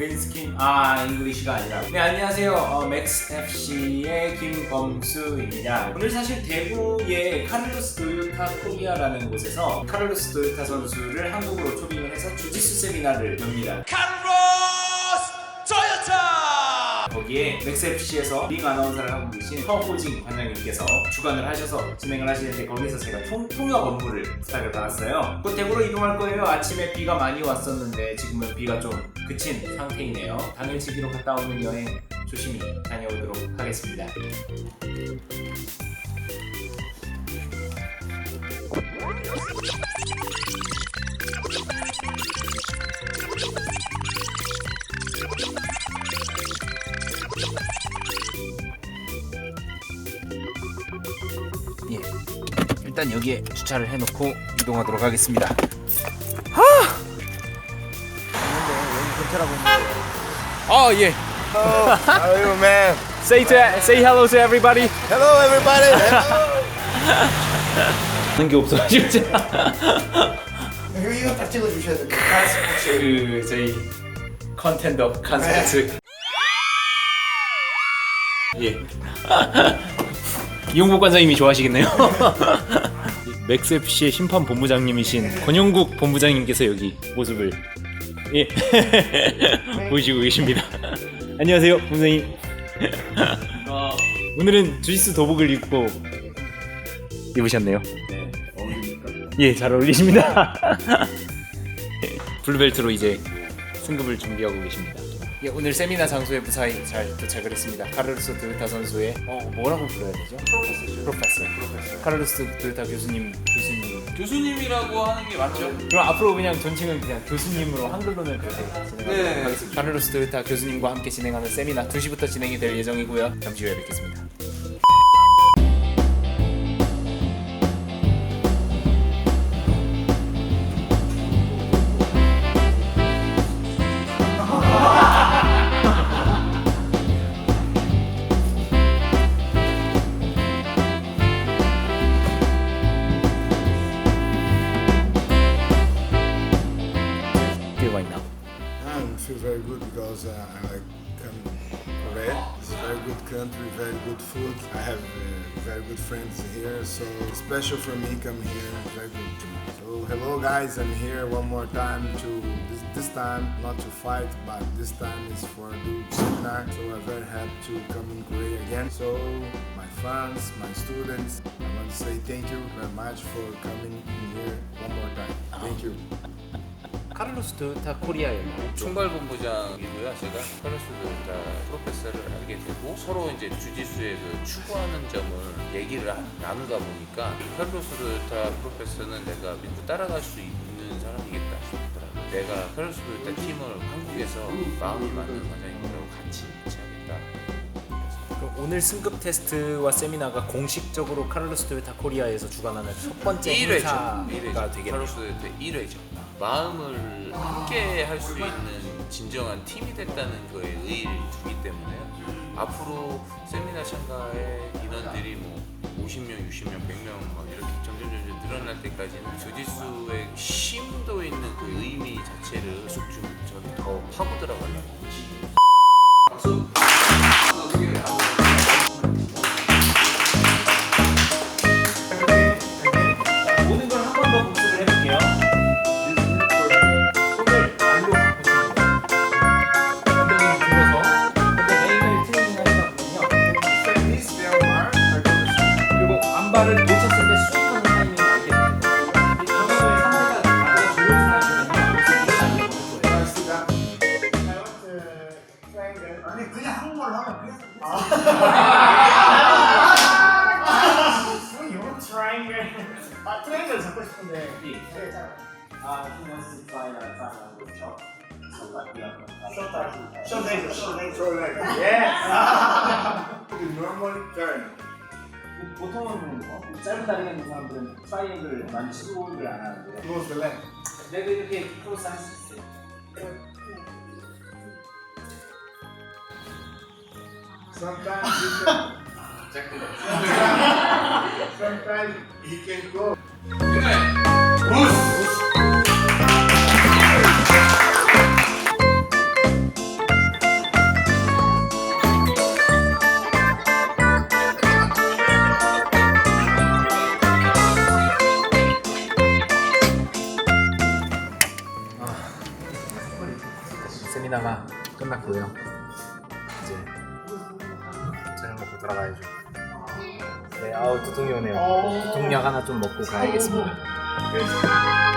빌스킨 아 잉글리시가 아니라. 네 안녕하세요. 어, 맥스FC의 김범수입니다. 오늘 사실 대구의 카를로스 도요타 코리아라는 곳에서 카를로스 도요타 선수를 한국으로 초빙을 해서 주짓수 세미나를 엽니다. 카를... 거기에 맥스FC에서 링 아나운서를 하고 계신 허호진 관장님께서 주관을 하셔서 진행을 하시는데 거기서 제가 통, 통역 업무를 부탁을 받았어요. 곧 대구로 이동할 거예요. 아침에 비가 많이 왔었는데 지금은 비가 좀 그친 상태이네요. 당일치기로 갔다 오는 여행 조심히 다녀오도록 하겠습니다. 일단 여기에 주차를 해놓고 이동하도록 하겠습니다. 아 예. How are you, man? Say to say hello to everybody. Hello, everybody. Hello. 하는 게 없어가지고 제가 이거 이거 딱 찍어주셔야 돼요. 그 저희 컨텐더 컨셉트 예 이용복 관장님이 좋아하시겠네요. 맥스 FC의 심판 본부장님이신 권영국 본부장님께서 여기 모습을 예 보이시고 계십니다. 안녕하세요 본부장님. 오늘은 주짓수 도복을 입고 입으셨네요. 예, 잘 어울리십니다. 블루벨트로 이제 승급을 준비하고 계십니다. 예, 오늘 세미나 장소에 무사히 잘 도착을 했습니다. 카를로스 도요타 선수의 어 뭐라고 불러야 되죠? 프로페서. 프로페서. 카를로스 도요타 교수님, 교수님. 교수님이라고 하는 게 맞죠? 그럼 앞으로 그냥 존칭은 그냥 교수님으로 한글로는 그렇게 진행하도록 네. 카를로스 도요타 교수님과 함께 진행하는 세미나 2시부터 진행이 될 예정이고요. 잠시 후에 뵙겠습니다. Right now. I feel very good because uh, I come Korea. It's a very good country, very good food. I have uh, very good friends here, so special for me come here. Very good. So hello guys, I'm here one more time to this, this time not to fight, but this time is for the seminar. So I'm very happy to come in Korea again. So my fans, my students, I want to say thank you very much for coming in here one more time. Thank you. 카를로스 도요타 코리아의 총괄 본부장이고요. 제가 카르로스 도요타 프로페서를 알게 되고 서로 이제 주짓수에 그 추구하는 점을 얘기를 하- 나누다 보니까 카르로스 도요타 프로페서는 내가 믿고 따라갈 수 있는 사람이겠다 싶더라고요. 내가 카르로스 도요타 팀을 한국에서 마음이 맞는 관장님들하고 같이 하겠다. 오늘 승급 테스트와 세미나가 공식적으로 카를로스 도요타 코리아에서 주관하는 첫 번째 1회죠. 행사가 1회죠. 되겠네요. 카르로스 도요타 1회죠. 마음을 함께 할 수 있는 진정한 팀이 됐다는 거에 의의를 두기 때문에 앞으로 세미나 참가의 인원들이 뭐 50명, 60명, 100명 막 이렇게 점점 점점 늘어날 때까지는 주짓수의 심도 있는 그 의미 자체를 계속 좀 저는 더 파고 들어가려고 아 트레이너를 잡고 싶은데 아, he wants to try a sign language shop. So like we are 쇼다 쇼데이즈 쇼데이즈 so like 예 the normal turn. 보통은 뭐 짧은 다리가 있는 사람들은 트라이앵글 많이 시도를 안 하는데 Close the leg. 내가 이렇게 크로스 할수 있어요. Sometimes you can. Sometimes can go. 세미나가 끝났고요. 이제 저녁 먹고 돌아가야죠. 네, 아우 두통이 오네요. 두통약 하나 좀 먹고 가야겠습니다. 끝.